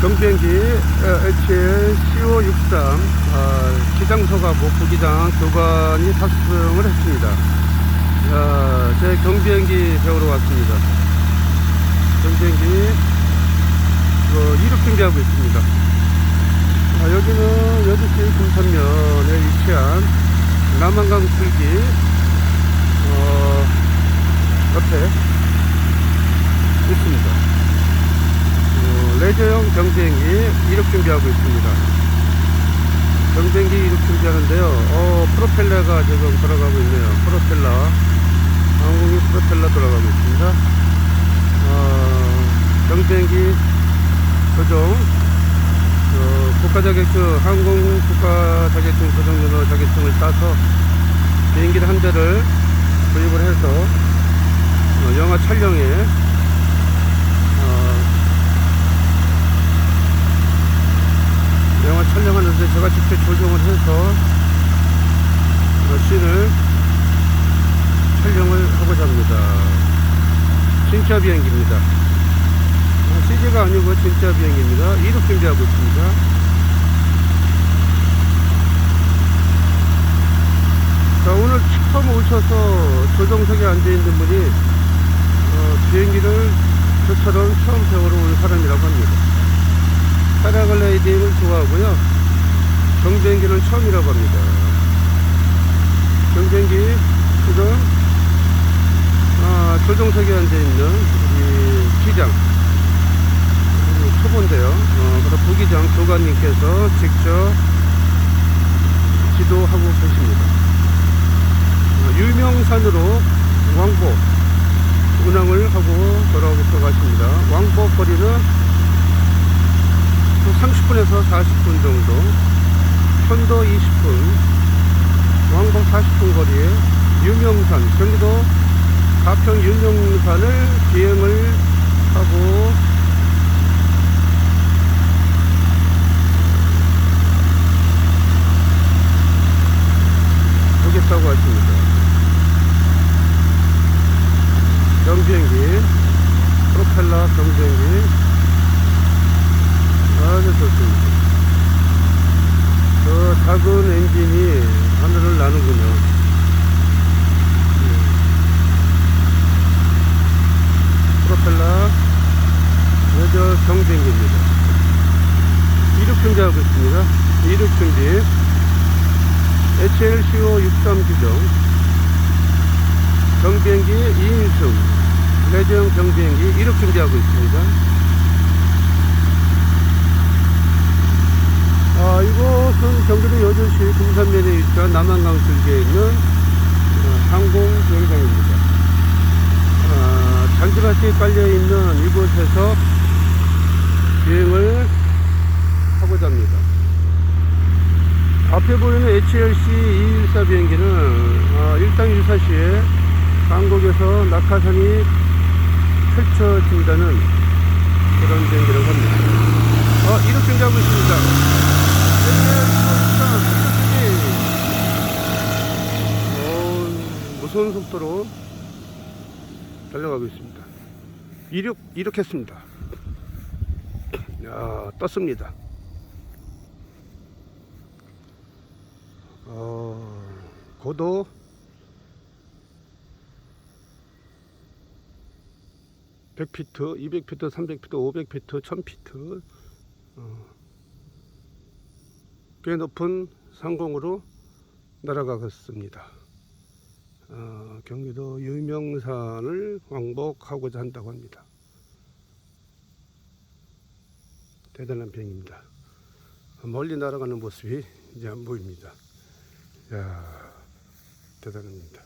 경비행기 HL CO63 어, 기장소가고 부기장 교관이 탑승을 했습니다. 어, 제 경비행기 배우러 왔습니다. 경비행기 어, 이륙 준비하고 있습니다. 아, 여기는 여주시 금산면에 위치한 남한강 줄기 어, 옆에 있습니다. 어, 레저용 경비행기 이륙 준비하고 있습니다. 경비행기 이륙 준비하는데요. 어, 프로펠러가 지금 돌아가고 있네요. 프로펠러. 항공기 프로펠러 돌아가고 있습니다. 어, 경비행기 조종, 어, 국가자격증, 항공 국가자격증 조종면허 자격증을 따서 비행기를 한 대를 구입을 해서 어, 영화 촬영에 어, 영화 촬영하는데 제가 직접 조정을 해서 어, 씬을 촬영을 하고자 합니다. 진짜 비행기입니다. 어, CG가 아니고 진짜 비행기입니다. 이륙 준비하고 있습니다. 자, 오늘 처음 오셔서 조정석에 앉아있는 분이 어, 비행기를 저처럼 처음 배우러 온 사람이라고 합니다. 파라글라이딩을 좋아하고요. 경비행기는 처음이라고 합니다. 경비행기 지금 아, 조종석에 앉아있는 우리 기장 초보인데요. 어, 그리고 부기장 교관님께서 직접 지도하고 계십니다. 어, 유명산으로 왕복 운항을 하고 돌아오겠다고 하십니다. 왕복 거리는 30분에서 40분 정도, 편도 20분, 왕복 40분 거리에 유명산, 경기도 가평 유명산을 비행을 하고 오겠다고 하십니다. 경비행기, 프로펠러 경비행기, 아주 좋습니다. 저 작은 엔진이 하늘을 나는군요. 예. 프로펠러 레저 경비행기입니다. 이륙 준비하고 있습니다. 이륙 준비. HLCO 63 규정. 경비행기 2인승. 레저용 경비행기 이륙 준비하고 있습니다. 아, 이곳은 경기도 여주시 금산면에 위치한 남한강 줄기에 있는 어, 항공 비행장입니다. 아, 잔디밭이 깔려있는 이곳에서 비행을 하고자 합니다. 앞에 보이는 HLC 214 비행기는 아, 일당 유사시에 한국에서 낙하산이 펼쳐진다는 그런 비행기라고 합니다. 어, 이륙 준비하고 있습니다. 어, 무서운 속도로 달려가고 있습니다. 이륙, 이륙했습니다. 야, 떴습니다. 어, 고도 100피트, 200피트, 300피트, 500피트, 1000피트, 어, 꽤 높은 상공으로 날아가겠습니다. 어, 경기도 유명산을 왕복하고자 한다고 합니다. 대단한 비행입니다. 멀리 날아가는 모습이 이제 안 보입니다. 야 대단합니다.